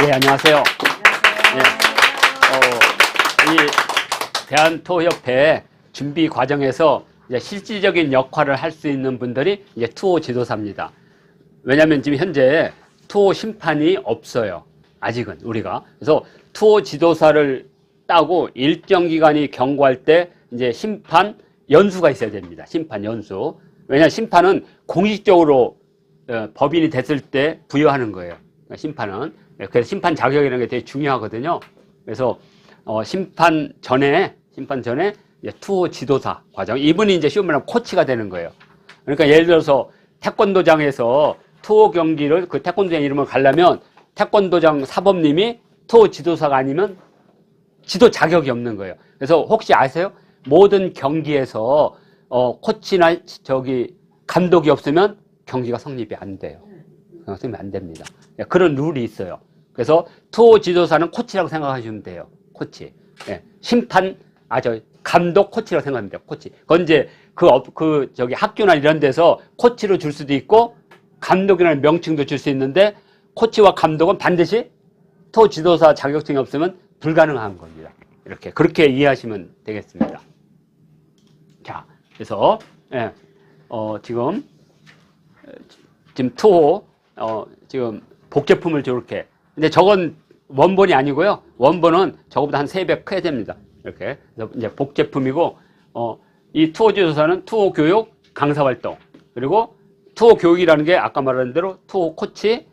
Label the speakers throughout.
Speaker 1: 네, 안녕하세요. 네. 어, 이 대한토협회 준비 과정에서 이제 실질적인 역할을 할 수 있는 분들이 이제 투호 지도사입니다. 왜냐하면 지금 현재 투호 심판이 없어요. 아직은 우리가. 그래서 투호 지도사를 따고 일정 기간이 경과할 때 이제 심판 연수가 있어야 됩니다. 심판 연수. 왜냐 심판은 공식적으로 어, 법인이 됐을 때 부여하는 거예요. 그러니까 심판은. 그래서 심판 자격이라는 게 되게 중요하거든요. 그래서 어, 심판 전에 심판 전에 투호 지도사 과정 이분이 이제 쉬운 말하면 코치가 되는 거예요. 그러니까 예를 들어서 태권도장에서 투호 경기를 그 태권도장 이름을 가려면 태권도장 사범님이 투호 지도사가 아니면 지도 자격이 없는 거예요. 그래서 혹시 아세요? 모든 경기에서 어, 코치나 저기 감독이 없으면 경기가 성립이 안 돼요. 성립이 안 됩니다. 예, 그런 룰이 있어요. 그래서 투호 지도사는 코치라고 생각하시면 돼요. 코치. 예, 심판, 아, 저, 감독 코치라고 돼요. 코치. 그건 이제 그, 업- 그, 저기 학교나 이런 데서 코치로 줄 수도 있고, 감독이라는 명칭도 줄 수 있는데, 코치와 감독은 반드시 투호 지도사 자격증이 없으면 불가능한 겁니다. 이렇게. 그렇게 이해하시면 되겠습니다. 자, 그래서, 예, 어, 지금, 어, 지금 투호, 어, 지금 복제품을 저렇게. 근데 저건 원본이 아니고요. 원본은 저거보다 한세배 커야 됩니다. 이렇게. 이제 복제품이고, 어, 이 투호 지도사는 투호 교육, 강사 활동. 그리고 투호 교육이라는 게 아까 말한 대로 투호 코치,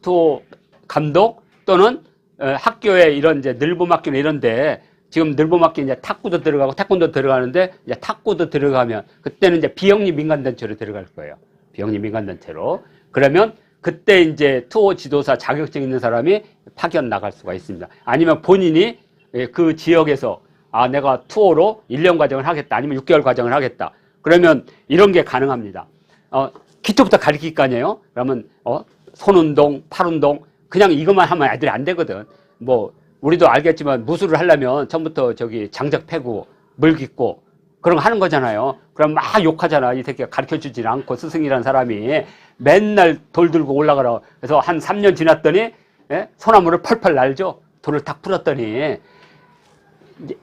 Speaker 1: 투호 감독 또는 어, 학교에 이런 이제 늘보막기나 이런데 지금 늘보막기 이제 탁구도 들어가고 태권도 들어가는데 이제 탁구도 들어가면 그때는 이제 비영리 민간단체로 들어갈 거예요. 비영리 민간단체로. 그러면 그때 이제 투어 지도사 자격증 있는 사람이 파견 나갈 수가 있습니다. 아니면 본인이 예, 그 지역에서 아, 내가 투어로 1년 과정을 하겠다. 아니면 6개월 과정을 하겠다. 그러면 이런 게 가능합니다. 어, 기초부터 가르칠 거 아니에요? 그러면, 어, 손 운동, 팔 운동, 그냥 이것만 하면 애들이 안 되거든. 뭐, 우리도 알겠지만 무술을 하려면 처음부터 저기 장작 패고, 물 깃고, 그런 거 하는 거잖아요. 그럼 막 욕하잖아. 이 새끼가 가르쳐 주질 않고 스승이라는 사람이 맨날 돌 들고 올라가라. 그래서 한 3년 지났더니, 예? 소나무를 펄펄 날죠. 돌을 탁 풀었더니,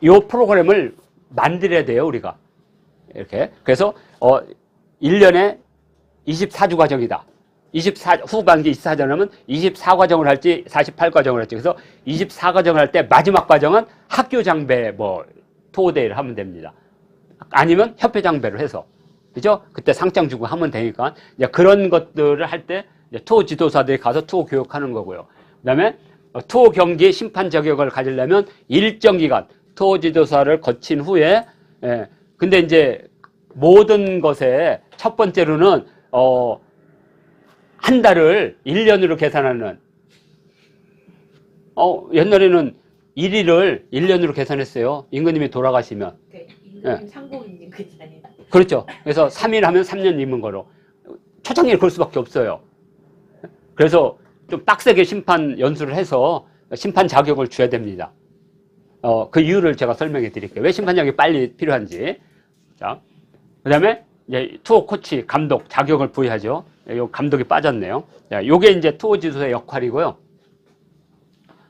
Speaker 1: 요 프로그램을 만들어야 돼요, 우리가. 이렇게. 그래서, 어, 1년에 24주 과정이다. 24, 후반기 24과정 하면 24과정을 할지 48과정을 할지. 그래서 24과정을 할 때 마지막 과정은 학교 장배 뭐, 토대를 하면 됩니다. 아니면 협회 장배를 해서. 그죠? 그때 상장 주고 하면 되니까. 이제 그런 것들을 할 때 투어 지도사들이 가서 투어 교육하는 거고요. 그 다음에 투어 경기 심판 자격을 가지려면 일정 기간 투어 지도사를 거친 후에, 예. 근데 이제 모든 것에 첫 번째로는, 어, 한 달을 1년으로 계산하는, 어, 옛날에는 1일을 1년으로 계산했어요. 임금님이 돌아가시면.
Speaker 2: 그
Speaker 1: 예.
Speaker 2: 상고 그
Speaker 1: 그렇죠. 그래서 3일 하면 3년 입은 거로. 초창기에 그럴 수밖에 없어요. 그래서 좀 빡세게 심판 연수를 해서 심판 자격을 줘야 됩니다. 어, 그 이유를 제가 설명해 드릴게요. 왜 심판 자격이 빨리 필요한지. 자. 그 다음에 투어 코치, 감독 자격을 부여하죠. 요 감독이 빠졌네요. 자, 요게 이제 투어 지도사의 역할이고요.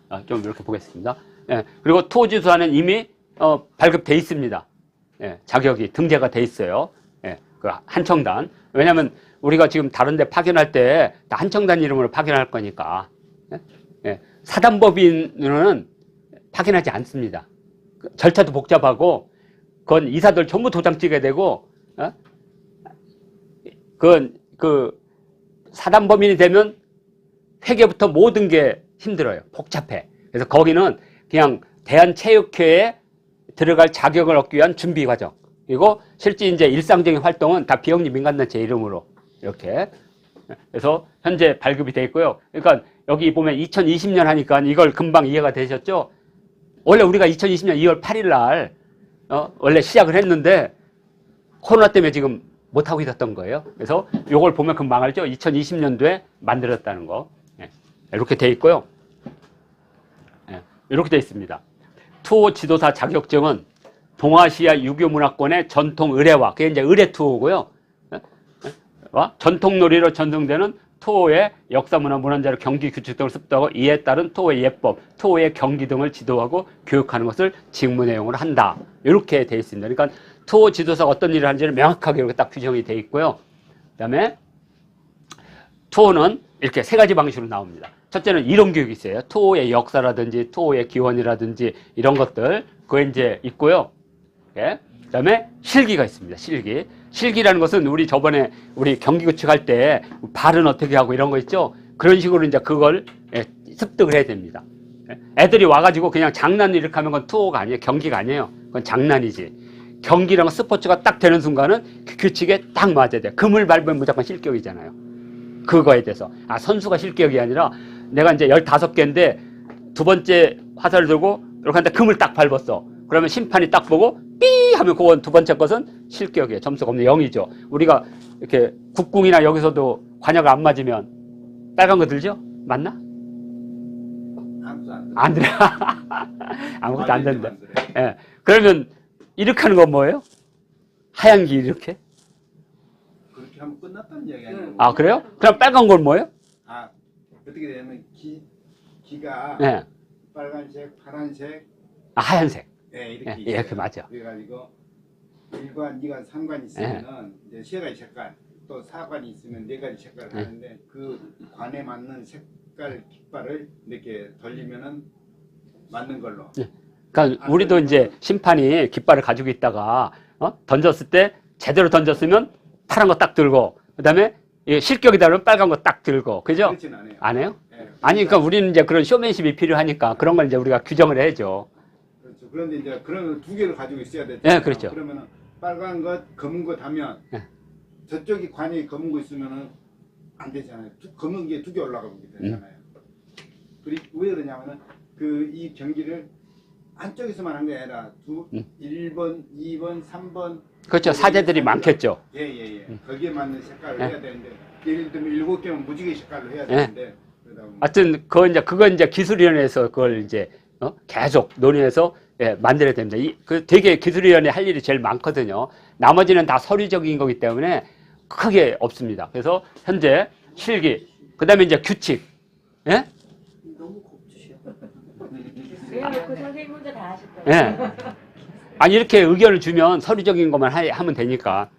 Speaker 1: 아, 좀 이렇게 보겠습니다. 예, 그리고 투어 지도사는 이미 어, 발급돼 있습니다. 예, 자격이 등재가 돼 있어요. 예, 그 한청단. 왜냐하면 우리가 지금 다른데 파견할 때 다 한청단 이름으로 파견할 거니까. 예? 예, 사단법인으로는 파견하지 않습니다. 그 절차도 복잡하고, 그건 이사들 전부 도장 찍어야 되고, 어? 그건 그 사단법인이 되면 회계부터 모든 게 힘들어요. 복잡해. 그래서 거기는 그냥 대한체육회에 들어갈 자격을 얻기 위한 준비 과정. 그리고 실제 이제 일상적인 활동은 다 비영리 민간단체 이름으로 이렇게. 그래서 현재 발급이 돼 있고요. 그러니까 여기 보면 2020년 하니까 이걸 금방 이해가 되셨죠? 원래 우리가 2020년 2월 8일 날, 어, 원래 시작을 했는데 코로나 때문에 지금 못 하고 있었던 거예요. 그래서 이걸 보면 금방 알죠? 2020년도에 만들었다는 거. 예, 이렇게 돼 있고요. 예, 이렇게 돼 있습니다. 투어 지도사 자격증은 동아시아 유교 문화권의 전통 의례와 그게 이제 의례 투어고요. 예? 와 전통 놀이로 전승되는 토의 역사문화 문헌자료 경기 규칙 등을 습도하고 이에 따른 토의 예법, 토의 경기 등을 지도하고 교육하는 것을 직무 내용으로 한다. 이렇게 돼 있습니다. 그러니까 토 지도사가 어떤 일을 하는지는 명확하게 이렇게 딱 규정이 돼 있고요. 그다음에 토는 이렇게 세 가지 방식으로 나옵니다. 첫째는 이론 교육이 있어요. 토의 역사라든지 토의 기원이라든지 이런 것들 그거 이제 있고요. 예. 그다음에 실기가 있습니다. 실기. 실기라는 것은 우리 저번에 우리 경기 구축 할 때 발은 어떻게 하고 이런 거 있죠. 그런 식으로 이제 그걸 예, 습득을 해야 됩니다. 예. 애들이 와가지고 그냥 장난 이렇게 하면 그건 투어가 아니에요. 경기가 아니에요. 그건 장난이지. 경기랑 스포츠가 딱 되는 순간은 그 규칙에 딱 맞아야 돼요. 금을 밟으면 무조건 실격이잖아요. 그거에 대해서. 아, 선수가 실격이 아니라 내가 이제 15개인데 두 번째 화살을 들고 이렇게 하는데 금을 딱 밟았어. 그러면 심판이 딱 보고 삐 하면 그건 두 번째 것은 실격이에요. 점수가 없는 0이죠. 우리가 이렇게 국궁이나 여기서도 관여가 안 맞으면 빨간 거 들죠? 맞나? 안안 들어. 아무것도 안 된다. 예. 그러면 이렇게 하는 건 뭐예요? 하얀 기 이렇게?
Speaker 3: 그렇게 하면 끝났다는 이야기 아니에요?
Speaker 1: 아, 그래요? 그럼 빨간 건 뭐예요?
Speaker 3: 아, 어떻게 되냐면 기 기가
Speaker 1: 예.
Speaker 3: 빨간색, 파란색,
Speaker 1: 아, 하얀색.
Speaker 3: 예, 이렇게
Speaker 1: 예, 예, 그 맞아.
Speaker 3: 그래가지고 1관, 2관, 3관 있으면은 이제 세 가지 색깔, 또 4관이 있으면 네 가지 색깔을
Speaker 1: 예.
Speaker 3: 하는데 그 관에 맞는 색깔 깃발을 이렇게 돌리면은 맞는 걸로.
Speaker 1: 그러니까 우리도 이제 심판이 깃발을 가지고 있다가 어? 던졌을 때 제대로 던졌으면 파란 거 딱 들고 그다음에 이 실격이다 그러면 빨간 거 딱 들고 그죠?
Speaker 3: 그렇진 않아요.
Speaker 1: 안 해요?
Speaker 3: 예,
Speaker 1: 아니 그러니까 우리는 이제 그런 쇼맨십이 필요하니까 그런 걸 이제 우리가 규정을 해야죠.
Speaker 3: 그렇죠. 그런데 이제 그런 두 개를 가지고 있어야 되죠.
Speaker 1: 예, 그렇죠.
Speaker 3: 그러면은 빨간 것, 검은 것 하면
Speaker 1: 예.
Speaker 3: 저쪽이 관이 검은 거 있으면은 안 되잖아요. 두- 검은 게 두 개 올라가게 되잖아요. 그리고 왜 그러냐면은 그 이 경기를 한쪽에서만 한 게 아니라 두
Speaker 1: 음.
Speaker 3: 1번, 2번, 3번
Speaker 1: 그렇죠. 사제들이 많겠죠.
Speaker 3: 예예예. 거기에 맞는 색깔을
Speaker 1: 예.
Speaker 3: 해야 되는데 예를 들면 일곱 개면 무지개 색깔로 해야
Speaker 1: 예.
Speaker 3: 되는데 그러다 보면
Speaker 1: 하여튼 그거 이제 그거 이제 기술위원회에서 그걸 이제 어? 계속 논의해서 예, 만들어야 됩니다. 이, 그 되게 기술위원회 할 일이 제일 많거든요. 나머지는 다 서류적인 거기 때문에 크게 없습니다. 그래서 현재 실기, 그 다음에 이제 규칙, 예?
Speaker 2: 선생님 다 하실 거예요.
Speaker 1: 예. 아니 이렇게 의견을 주면 서류적인 것만 하, 하면 되니까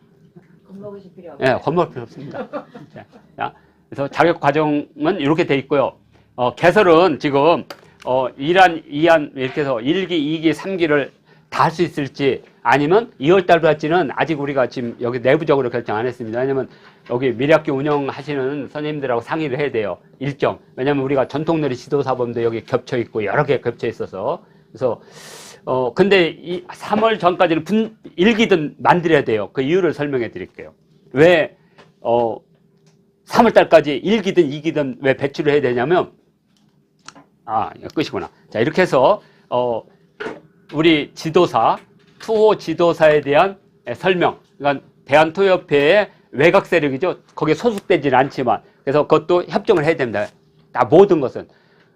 Speaker 2: 겁먹으실 필요 없어요.
Speaker 1: 예, 겁먹을 필요 없습니다. 자, 자, 그래서 자격 과정은 이렇게 돼 있고요. 어, 개설은 지금 어, 1안, 2안 이렇게 해서 1기, 2기, 3기를 다 할 수 있을지 아니면 2월 달까지는 아직 우리가 지금 여기 내부적으로 결정 안 했습니다. 왜냐면 여기 미래학교 운영하시는 선생님들하고 상의를 해야 돼요. 일정. 왜냐면 우리가 전통놀이 지도사범도 여기 겹쳐 있고 여러 개 겹쳐 있어서 그래서 어 근데 이 3월 전까지는 분 일기든 만들어야 돼요. 그 이유를 설명해 드릴게요. 왜 어 3월 달까지 일기든 이기든 왜 배출을 해야 되냐면 아, 끝이구나. 자, 이렇게 해서 어 우리 지도사 투호 지도사에 대한 에, 설명. 그러니까 대한토협회의 외곽 세력이죠. 거기에 소속되지는 않지만 그래서 그것도 협정을 해야 됩니다. 다 모든 것은.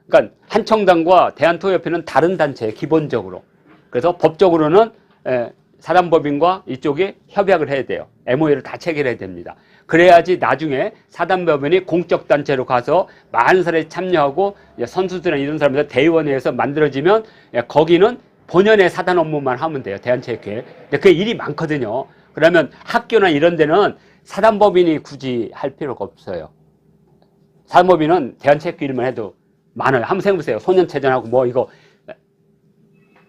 Speaker 1: 그러니까 한청당과 대한토협회는 다른 단체 기본적으로. 그래서 법적으로는 에, 사단법인과 이쪽이 협약을 해야 돼요. MOU를 다 체결해야 됩니다. 그래야지 나중에 사단법인이 공적 단체로 가서 많은 사람이 참여하고 선수들이나 이런 사람들 대의원회에서 만들어지면 예, 거기는 본연의 사단 업무만 하면 돼요. 대한체육회. 근데 그 일이 많거든요. 그러면 학교나 이런 데는 사단법인이 굳이 할 필요가 없어요. 사단법인은 대한체육회 일만 해도 많아요. 한번 생각해보세요. 소년체전하고 뭐 이거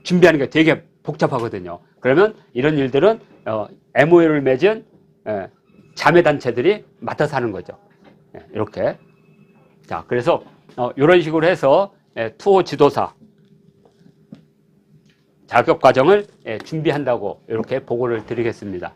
Speaker 1: 준비하는 게 되게 복잡하거든요. 그러면 이런 일들은 어, MOU를 맺은 예, 자매 단체들이 맡아서 하는 거죠. 예, 이렇게. 자, 그래서 어, 이런 식으로 해서 예, 투어 지도사 자격 과정을 예, 준비한다고 이렇게 보고를 드리겠습니다.